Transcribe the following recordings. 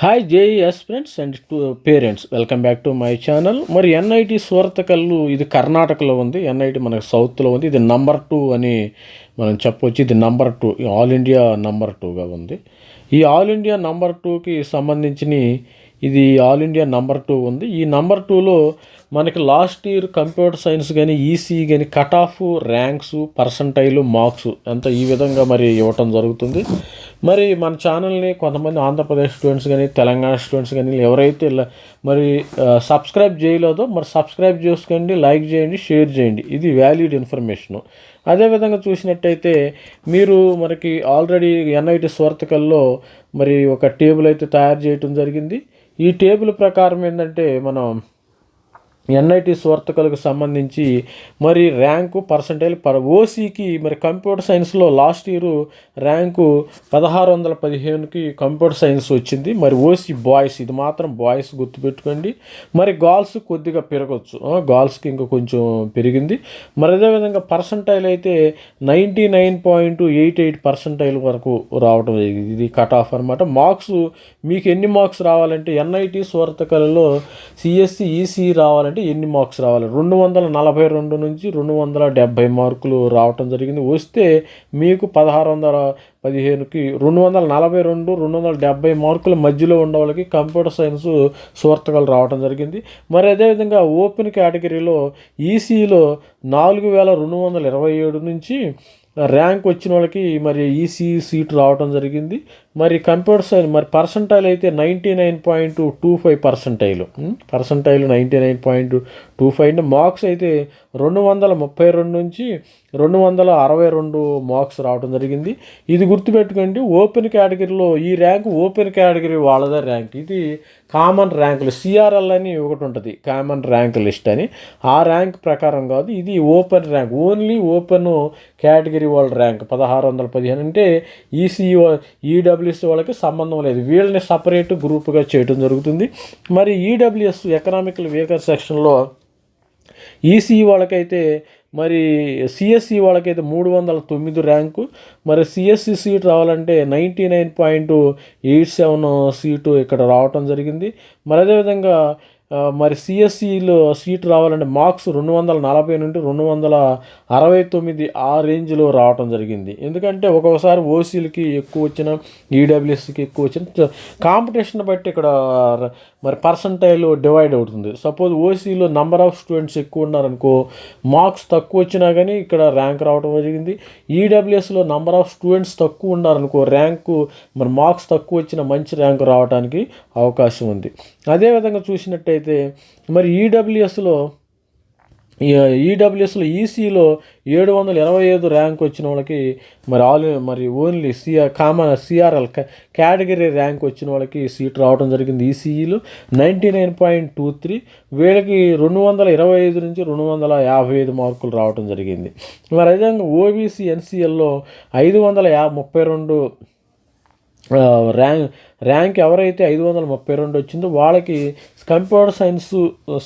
Hi JES friends and to parents welcome back to my channel మరి NIT Surathkal ఇది కర్ణాటకలో ఉంది. ఎన్ఐటి మనకు సౌత్లో ఉంది. ఇది నంబర్ టూ అని మనం చెప్పొచ్చు. ఇది number two all India number టూగా ఉంది. ఈ ఆల్ ఇండియా నంబర్ టూకి సంబంధించిన ఇది ఆల్ ఇండియా నంబర్ టూ ఉంది. ఈ నంబర్ టూలో మనకి లాస్ట్ ఇయర్ కంప్యూటర్ సైన్స్ కానీ ఈసీ కానీ cut off ranks percentile marks అంతా ఈ విధంగా మరి ఇవ్వటం జరుగుతుంది. మరి మన ఛానల్ని కొంతమంది ఆంధ్రప్రదేశ్ స్టూడెంట్స్ కానీ తెలంగాణ స్టూడెంట్స్ కానీ ఎవరైతే మరి సబ్స్క్రైబ్ చేయలేదో మరి సబ్స్క్రైబ్ చేసుకోండి లైక్ చేయండి షేర్ చేయండి. ఇది వ్యాలిడ్ ఇన్ఫర్మేషను. అదేవిధంగా చూసినట్టయితే మీరు మనకి ఆల్రెడీ ఎన్ఐటి స్వర్తకల్లో మరి ఒక టేబుల్ అయితే తయారు చేయటం జరిగింది. ఈ టేబుల్ ప్రకారం ఏంటంటే మనం ఎన్ఐటి స్వర్తకలకు సంబంధించి మరి ర్యాంకు పర్సంటేజ్ పర్ ఓసీకి మరి కంప్యూటర్ సైన్స్లో లాస్ట్ ఇయర్ ర్యాంకు పదహారు వందల పదిహేనుకి కంప్యూటర్ సైన్స్ వచ్చింది. మరి ఓసీ బాయ్స్ ఇది మాత్రం బాయ్స్ గుర్తుపెట్టుకోండి. మరి గర్ల్స్ కొద్దిగా పెరగచ్చు. గర్ల్స్కి ఇంకా కొంచెం పెరిగింది. మరి అదేవిధంగా పర్సంటైల్ అయితే ninety nine point eight eight percentile వరకు రావడం జరిగింది ఇది కట్ ఆఫ్ అనమాట మార్క్స్ మీకు ఎన్ని మార్క్స్ రావాలంటే ఎన్ఐటి స్వర్తకలలో సిఎస్సి ఈసీ రావాలంటే అంటే ఎన్ని మార్క్స్ రావాలి? రెండు వందల నలభై రెండు నుంచి రెండు వందల డెబ్భై మార్కులు రావటం జరిగింది. వస్తే మీకు పదహారు వందల పదిహేనుకి రెండు వందల నలభై రెండు రెండు వందల డెబ్బై మార్కుల మధ్యలో ఉన్న వాళ్ళకి కంప్యూటర్ సైన్స్ సువర్తకాలు రావడం జరిగింది. మరి అదేవిధంగా ఓపెన్ కేటగిరీలో ఈసీలో నాలుగు వేల రెండు వందల ఇరవై ఏడు నుంచి ర్యాంక్ వచ్చిన వాళ్ళకి మరి ఈసీ సీట్ రావడం జరిగింది. మరి కంప్యూటర్ సైన్స్ మరి పర్సంటైల్ అయితే ninety nine point two five percentile percentile ninety nine point two five అంటే మార్క్స్ అయితే రెండు వందల ముప్పై రెండు నుంచి రెండు వందల అరవై రెండు మార్క్స్ రావడం జరిగింది. ఇది గుర్తుపెట్టుకోండి ఓపెన్ కేటగిరీలో ఈ ర్యాంక్ ఓపెన్ కేటగిరీ వాళ్ళదే ర్యాంక్ ఇది కామన్ ర్యాంకులు సిఆర్ఎల్ అని ఒకటి ఉంటుంది కామన్ ర్యాంక్ లిస్ట్ అని. ఆ ర్యాంక్ ప్రకారం కాదు ఇది open rank only open category వాళ్ళ ర్యాంక్ పదహారు వందల పదిహేను. అంటే ఈసీఓ ఈడబ్ల్యూ ఈడబ్ల్యూఎస్ వాళ్ళకి సంబంధం లేదు. వీళ్ళని సపరేట్ గ్రూప్గా చేయడం జరుగుతుంది. మరి ఈడబ్ల్యూఎస్ ఎకనామికల్ వీకర్ సెక్షన్లో ఈసీ వాళ్ళకైతే మరి సిఎస్సి వాళ్ళకైతే మూడు వందల తొమ్మిది ర్యాంకు మరి సిఎస్సి సీట్ రావాలంటే ninety nine point eight seven seat ఇక్కడ రావటం జరిగింది. మరి అదేవిధంగా మరి సిఎస్సిలో సీట్ రావాలంటే మార్క్స్ రెండు వందల నలభై నుండి రెండు వందల అరవై తొమ్మిది ఆ రేంజ్లో రావటం జరిగింది. ఎందుకంటే ఒక్కొక్కసారి ఓసీలకి ఎక్కువ వచ్చిన ఈడబ్ల్యూఎస్కి ఎక్కువ వచ్చిన కాంపిటీషన్ బట్టి ఇక్కడ మరి పర్సంటైల్ డివైడ్ అవుతుంది. సపోజ్ ఓసీలో నంబర్ ఆఫ్ స్టూడెంట్స్ ఎక్కువ ఉన్నారనుకో మార్క్స్ తక్కువ వచ్చినా కానీ ఇక్కడ ర్యాంక్ రావడం జరిగింది. ఈడబ్ల్యూఎస్లో నంబర్ ఆఫ్ స్టూడెంట్స్ తక్కువ ఉన్నారనుకో ర్యాంకు మరి మార్క్స్ తక్కువ వచ్చిన మంచి ర్యాంక్ రావడానికి అవకాశం ఉంది. అదేవిధంగా చూసినట్లయితే మరి ఈడబ్ల్యూఎస్లో ఈడబ్ల్యూఎస్లో ఈసీలో ఏడు వందల ఇరవై ఐదు ర్యాంక్ వచ్చిన వాళ్ళకి మరి ఆల్ మరి only CR common CRL category rank వచ్చిన వాళ్ళకి సీట్ రావడం జరిగింది ఈసీఈలో ninety nine point two three. వీళ్ళకి రెండు వందల ఇరవై ఐదు నుంచి రెండు వందల యాభై ఐదు మార్కులు రావడం జరిగింది. మరి అదేవిధంగా ఓబీసీ ఎన్సీఎల్లో ఐదు వందల యా ముప్పై రెండు ర్యాంక్ ర్యాంక్ ఎవరైతే ఐదు వందల ముప్పై రెండు వచ్చిందో వాళ్ళకి కంప్యూటర్ సైన్స్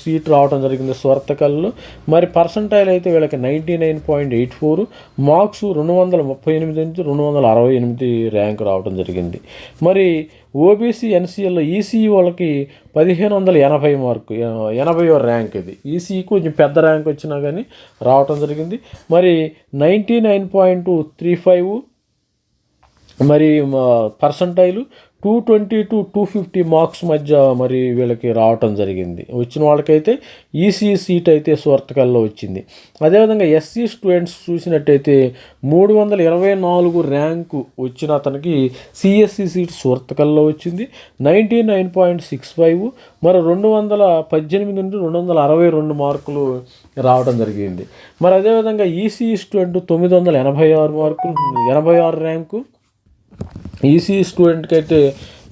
సీట్ రావడం జరిగింది స్వర్తకల్లో. మరి పర్సంటైల్ అయితే వీళ్ళకి ninety nine point eight four marks రెండు వందల ముప్పై ఎనిమిది నుంచి రెండు వందల అరవై ఎనిమిది ర్యాంక్ రావడం జరిగింది. మరి ఓబీసీ ఎన్సీఎల్లో ఈసీ వాళ్ళకి పదిహేను వందల ఎనభై మార్కు ఎనభైవ ర్యాంక్ ఇది. ఈసీ కొంచెం పెద్ద ర్యాంక్ వచ్చినా కానీ రావటం జరిగింది. మరి ninety nine point three five మరి percentile two twenty to two fifty marks మధ్య మరి వీళ్ళకి రావటం జరిగింది. వచ్చిన వాళ్ళకైతే ఈసీ సీట్ అయితే సువర్తకల్లో వచ్చింది. అదేవిధంగా ఎస్సీ స్టూడెంట్స్ చూసినట్టయితే మూడు వందల ఇరవై నాలుగు ర్యాంకు వచ్చిన అతనికి సిఎస్సి సీట్ స్వర్తకల్లో వచ్చింది. Ninety nine point six five మరి రెండు వందల పద్దెనిమిది నుండి రెండు వందల అరవై రెండు మార్కులు రావడం జరిగింది. మరి అదేవిధంగా ఈసీ స్టూడెంట్ తొమ్మిది వందల ఎనభై ఆరు మార్కులు ఎనభై ఆరు ర్యాంకు ఈసీఈ స్టూడెంట్కి అయితే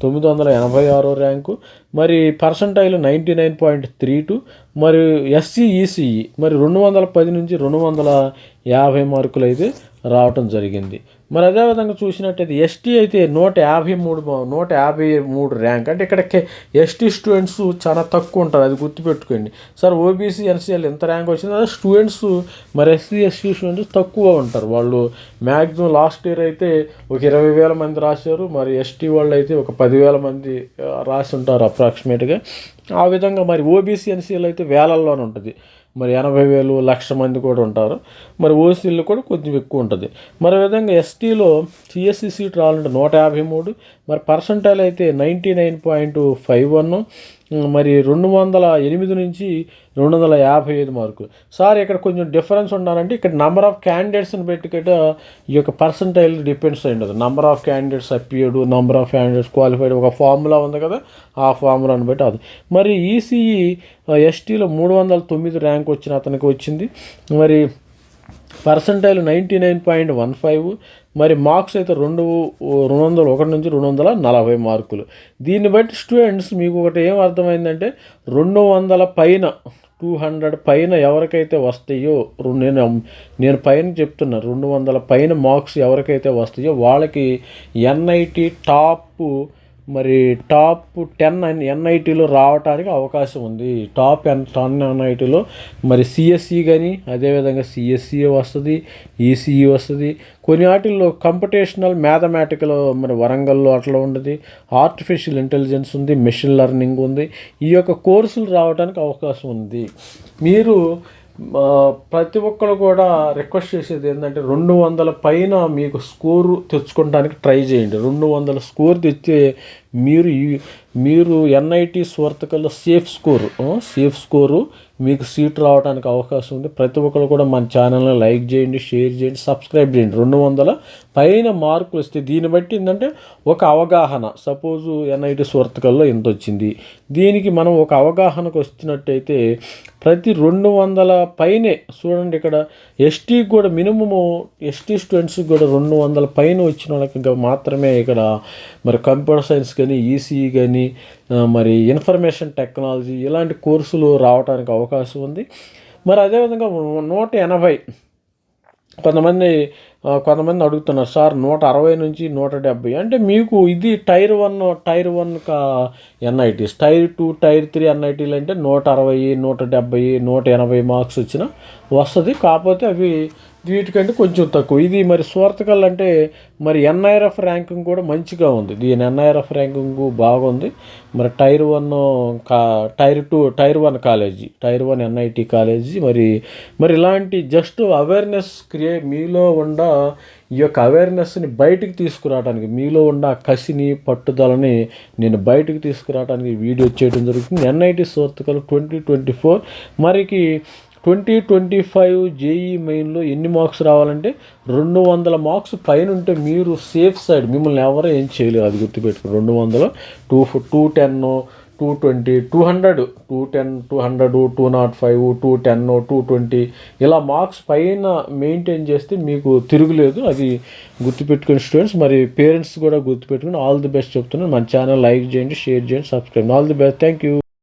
తొమ్మిది వందల ఎనభై ఆరో ర్యాంకు మరి percentile ninety nine point three two మరి ఎస్సీ ఈసీఈ మరి రెండు వందల పది నుంచి రెండు వందల యాభై మార్కులు అయితే రావటం జరిగింది. మరి అదేవిధంగా చూసినట్టయితే ఎస్టీ అయితే నూట యాభై మూడు నూట యాభై మూడు ర్యాంక్ అంటే ఇక్కడ ఎస్టీ స్టూడెంట్స్ చాలా తక్కువ ఉంటారు అది గుర్తుపెట్టుకోండి. సార్ ఓబీసీ ఎన్సీఎల్ ఎంత ర్యాంక్ వచ్చింది అదే స్టూడెంట్స్ మరి ఎస్సీ ఎస్టీ స్టూడెంట్స్ తక్కువ ఉంటారు. వాళ్ళు మ్యాక్సిమం లాస్ట్ ఇయర్ అయితే ఒక ఇరవై వేల మంది రాశారు మరి ఎస్టీ వాళ్ళు అయితే ఒక పదివేల మంది రాసి ఉంటారు అప్రాక్సిమేట్గా ఆ విధంగా మరి ఓబీసీ ఎన్సీఎల్ అయితే వేలల్లోనే ఉంటుంది. మరి ఎనభై వేలు లక్ష మంది కూడా ఉంటారు. మరి ఓసీలు కూడా కొంచెం ఎక్కువ ఉంటుంది. మరి విధంగా ఎస్టీలో సిఎస్సి సీట్ రావాలంటే నూట యాభై మూడు మరి పర్సంటైల్ అయితే ninety nine point five one మరి రెండు వందల ఎనిమిది నుంచి రెండు వందల యాభై ఐదు మార్కులు సార్ ఇక్కడ కొంచెం డిఫరెన్స్ ఉండాలంటే ఇక్కడ నెంబర్ ఆఫ్ క్యాండిడేట్స్ని పెట్టి ఇక్కడ ఈ యొక్క పర్సంటైల్ డిపెండ్స్ అయి ఉండదు. Number of candidates appeared number of candidates qualified ఒక ఫార్ములా ఉంది కదా ఆ ఫార్ములాని బట్టి అది. మరి ఈసీఈ ఎస్టీలో uh, మూడు వందల తొమ్మిది ర్యాంక్ వచ్చిన అతనికి వచ్చింది. మరి percentile ninety nine point one five మరి మార్క్స్ అయితే రెండు రెండు వందల ఒకటి నుంచి రెండు వందల నలభై మార్కులు. దీన్ని బట్టి స్టూడెంట్స్ మీకు ఒకటి ఏం అర్థమైందంటే రెండు వందల పైన టూ హండ్రెడ్ పైన ఎవరికైతే వస్తాయో నేను నేను పైన చెప్తున్నా రెండు వందల పైన మార్క్స్ ఎవరికైతే వస్తాయో వాళ్ళకి ఎన్ఐటి టాప్ మరి టాప్ టెన్ ఎన్ఐటీలో రావడానికి అవకాశం ఉంది. టాప్ ఎన్ టెన్ ఎన్ఐటీలో మరి సిఎస్సి కానీ అదేవిధంగా సిఎస్సి వస్తుంది ఈసీఈ వస్తుంది. కొన్ని వాటిల్లో కంపిటేషనల్ మ్యాథమెటికల్ మరి వరంగల్లో అట్లా ఉండదు. ఆర్టిఫిషియల్ ఇంటెలిజెన్స్ ఉంది మెషిన్ లెర్నింగ్ ఉంది. ఈ యొక్క కోర్సులు రావడానికి అవకాశం ఉంది. మీరు ప్రతి ఒక్కరు కూడా రిక్వెస్ట్ చేసేది ఏంటంటే రెండు వందల పైన మీకు స్కోరు తెచ్చుకోవడానికి ట్రై చేయండి. రెండు వందల స్కోర్ తెచ్చే మీరు ఈ- మీరు ఎన్ఐటి స్వర్తకల్లో సేఫ్ స్కోరు సేఫ్ స్కోరు మీకు సీట్ రావడానికి అవకాశం ఉంది. ప్రతి ఒక్కరు కూడా మన ఛానల్ని లైక్ చేయండి షేర్ చేయండి సబ్స్క్రైబ్ చేయండి. రెండు వందల పైన మార్కులు వస్తే దీన్ని బట్టి ఏంటంటే ఒక అవగాహన. సపోజు ఎన్ఐటి స్వర్తకల్లో ఎంత వచ్చింది? దీనికి మనం ఒక అవగాహనకు వచ్చినట్టయితే ప్రతి రెండు వందల పైనే చూడండి ఇక్కడ ఎస్టీకి కూడా మినిమము ఎస్టీ స్టూడెంట్స్కి కూడా రెండు వందల పైన వచ్చిన వాళ్ళకి ఇంకా మాత్రమే ఇక్కడ మరి కంప్యూటర్ సైన్స్ కానీ ఈసీఈ కానీ మరి ఇన్ఫర్మేషన్ టెక్నాలజీ ఇలాంటి కోర్సులు రావడానికి అవకాశం ఉంది. మరి అదేవిధంగా నూట ఎనభై కొంతమంది కొంతమంది అడుగుతున్నారు సార్ నూట అరవై నుంచి నూట డెబ్బై అంటే మీకు ఇది టైర్ వన్ టైర్ వన్ కా NITs? Tier two tier three ఎన్ఐటీలు అంటే నూట అరవై నూట డెబ్బై నూట ఎనభై మార్క్స్ వచ్చిన వస్తుంది. కాకపోతే అవి వీటికంటే కొంచెం తక్కువ. ఇది మరి స్వార్థకల్ అంటే మరి ఎన్ఐఆర్ఎఫ్ ర్యాంకింగ్ కూడా మంచిగా ఉంది. దీని ఎన్ఐఆర్ఎఫ్ ర్యాంకింగ్ బాగుంది. మరి టైర్ వన్ కా tier two tier one college tier one NIT college. మరి మరి ఇలాంటి జస్ట్ అవేర్నెస్ క్రియే మీలో ఉండ ఈ యొక్క అవేర్నెస్ని బయటికి తీసుకురావడానికి మీలో ఉన్న కసిని పట్టుదలని నేను బయటికి తీసుకురావడానికి వీడియో చేయడం జరుగుతుంది. NIT సోర్తకలు twenty twenty four. మరికి ట్వంటీ ట్వంటీ ఫైవ్ జేఈ మెయిన్లో ఎన్ని మార్క్స్ రావాలంటే రెండు వందల మార్క్స్ పైన ఉంటే మీరు సేఫ్ సైడ్ మిమ్మల్ని ఎవరో ఏం చేయలేరు అది గుర్తుపెట్టుకుని రెండు వందల to two ten two twenty two hundred. Two ten two hundred two nought five two ten two twenty. ఇలా మార్క్స్ పైన మెయింటైన్ చేస్తే మీకు తిరుగులేదు. అది గుర్తుపెట్టుకుని స్టూడెంట్స్. మరి పేరెంట్స్ కూడా గుర్తుపెట్టుకుని ఆల్ ది బెస్ట్ చెప్తున్నాను. మన ఛానల్ లైక్ చేయండి షేర్ చేయండి subscribe all the best thank you.